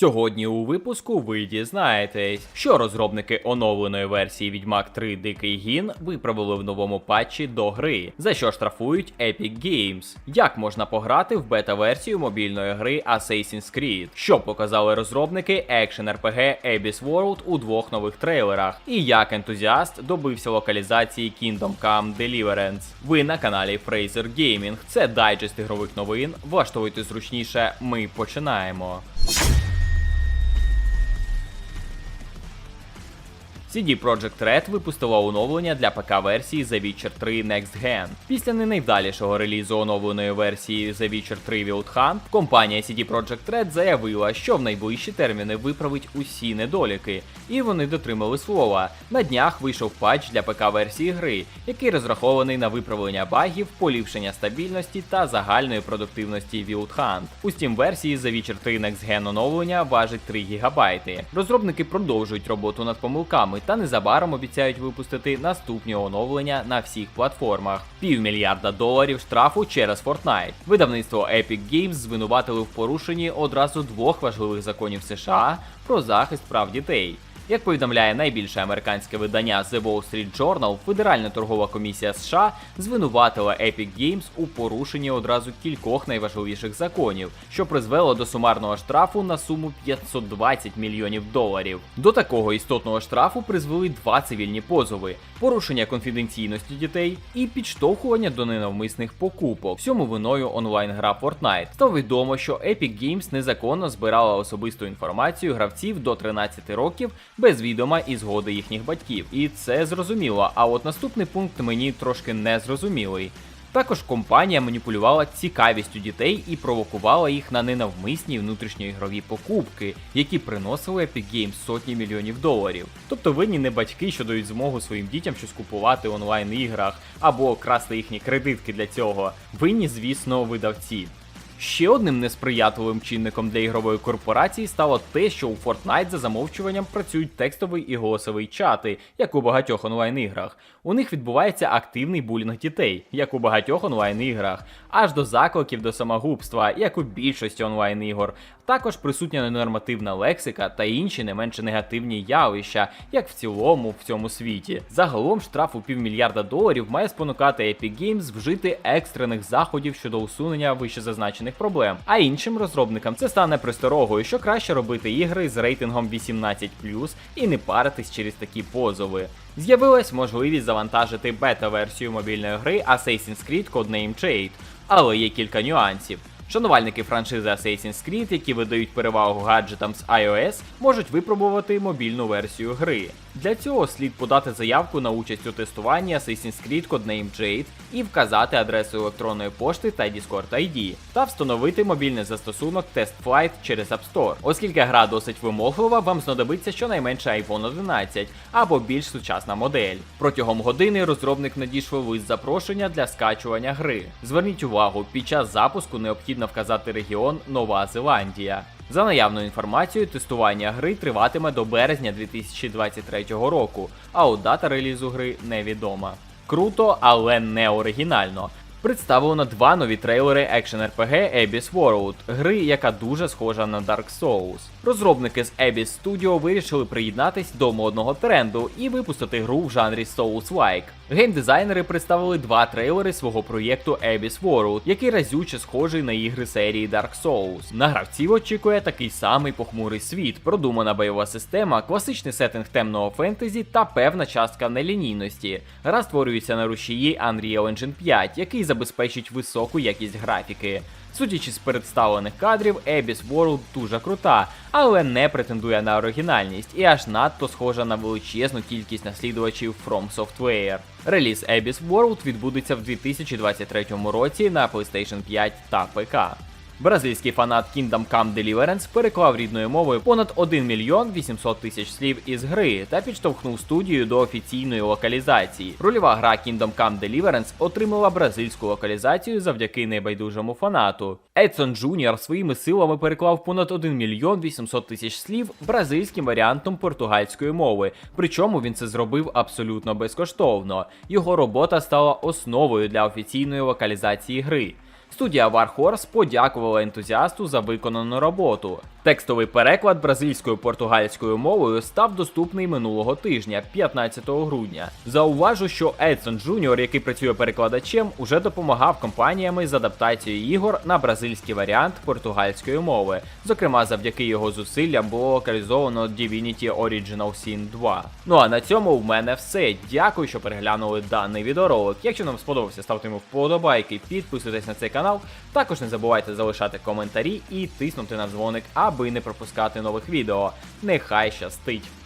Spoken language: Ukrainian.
Сьогодні у випуску ви дізнаєтесь, що розробники оновленої версії Відьмак 3 Дикий Гін виправили в новому патчі до гри, за що штрафують Epic Games, як можна пограти в бета-версію мобільної гри Assassin's Creed, що показали розробники Action RPG Abyss World у двох нових трейлерах, і як ентузіаст добився локалізації Kingdom Come Deliverance. Ви на каналі Fraser Gaming. Це дайджест ігрових новин. Влаштовуйте зручніше. Ми починаємо. CD Projekt Red випустила оновлення для ПК-версії The Witcher 3 Next Gen. Після не найвдалішого релізу оновленої версії The Witcher 3 Wild Hunt, компанія CD Projekt Red заявила, що в найближчі терміни виправить усі недоліки, і вони дотримали слова. На днях вийшов патч для ПК-версії гри, який розрахований на виправлення багів, поліпшення стабільності та загальної продуктивності Wild Hunt. У Steam версії The Witcher 3 Next Gen оновлення важить 3 ГБ. Розробники продовжують роботу над помилками та незабаром обіцяють випустити наступні оновлення на всіх платформах. Півмільярда доларів штрафу через Fortnite. Видавництво Epic Games звинуватили в порушенні одразу двох важливих законів США про захист прав дітей. Як повідомляє найбільше американське видання The Wall Street Journal, Федеральна торгова комісія США звинуватила Epic Games у порушенні одразу кількох найважливіших законів, що призвело до сумарного штрафу на суму 520 мільйонів доларів. До такого істотного штрафу призвели два цивільні позови: порушення конфіденційності дітей і підштовхування до ненавмисних покупок. Всьому виною онлайн-гра Fortnite. Стало відомо, що Epic Games незаконно збирала особисту інформацію гравців до 13 років без відома і згоди їхніх батьків. І це зрозуміло. А от наступний пункт мені трошки не зрозумілий. Також компанія маніпулювала цікавістю дітей і провокувала їх на ненавмисні внутрішньоігрові покупки, які приносили Epic Games сотні мільйонів доларів. Тобто винні не батьки, що дають змогу своїм дітям щось купувати в онлайн-іграх або красти їхні кредитки для цього. Винні, звісно, видавці. Ще одним несприятливим чинником для ігрової корпорації стало те, що у Fortnite за замовчуванням працюють текстовий і голосовий чати, як у багатьох онлайн-іграх. У них відбувається активний булінг дітей, як у багатьох онлайн-іграх, аж до закликів до самогубства, як у більшості онлайн-ігор. Також присутня ненормативна лексика та інші не менше негативні явища, як в цілому в цьому світі. Загалом штраф у півмільярда доларів має спонукати Epic Games вжити екстрених заходів щодо усунення вищезазначених проблем. А іншим розробникам це стане присторогою, що краще робити ігри з рейтингом 18 і не паритись через такі позови. З'явилась можливість завантажити бета-версію мобільної гри Assassin's Creed Codename Jade, але є кілька нюансів. Шанувальники франшизи Assassin's Creed, які видають перевагу гаджетам з iOS, можуть випробувати мобільну версію гри. Для цього слід подати заявку на участь у тестуванні Assassin's Creed Codename Jade і вказати адресу електронної пошти та Discord ID, та встановити мобільний застосунок TestFlight через App Store. Оскільки гра досить вимоглива, вам знадобиться щонайменше iPhone 11 або більш сучасна модель. Протягом години розробник надійшов лист запрошення для скачування гри. Зверніть увагу, під час запуску необхідно вказати регіон Нова Зеландія. За наявною інформацією, тестування гри триватиме до березня 2023 року, а от дата релізу гри невідома. Круто, але не оригінально. Представлено два нові трейлери екшен RPG Abyss World, гри, яка дуже схожа на Dark Souls. Розробники з Abyss Studio вирішили приєднатись до модного тренду і випустити гру в жанрі Souls-like. Геймдизайнери представили два трейлери свого проєкту Abyss World, який разюче схожий на ігри серії Dark Souls. На гравців очікує такий самий похмурий світ, продумана бойова система, класичний сеттинг темного фентезі та певна частка нелінійності. Гра створюється на рушії Unreal Engine 5, який забезпечить високу якість графіки. Судячи з представлених кадрів, Abyss World дуже крута, але не претендує на оригінальність і аж надто схожа на величезну кількість наслідувачів From Software. Реліз Abyss World відбудеться в 2023 році на PlayStation 5 та ПК. Бразильський фанат Kingdom Come Deliverance переклав рідною мовою понад 1 мільйон 800 тисяч слів із гри та підштовхнув студію до офіційної локалізації. Рольова гра Kingdom Come Deliverance отримала бразильську локалізацію завдяки небайдужому фанату. Едсон Джуніор своїми силами переклав понад 1 мільйон 800 тисяч слів бразильським варіантом португальської мови. Причому він це зробив абсолютно безкоштовно. Його робота стала основою для офіційної локалізації гри. Студія Warhorse подякувала ентузіасту за виконану роботу. Текстовий переклад бразильською португальською мовою став доступний минулого тижня, 15 грудня. Зауважу, що Едсон Джуніор, який працює перекладачем, уже допомагав компаніями з адаптацією ігор на бразильський варіант португальської мови. Зокрема, завдяки його зусиллям було локалізовано Divinity Original Sin 2. Ну а на цьому в мене все. Дякую, що переглянули даний відеоролик. Якщо нам сподобався, ставте йому вподобайки, підписуйтесь на цей канал. Також не забувайте залишати коментарі і тиснути на дзвоник, аби не пропускати нових відео. Нехай щастить!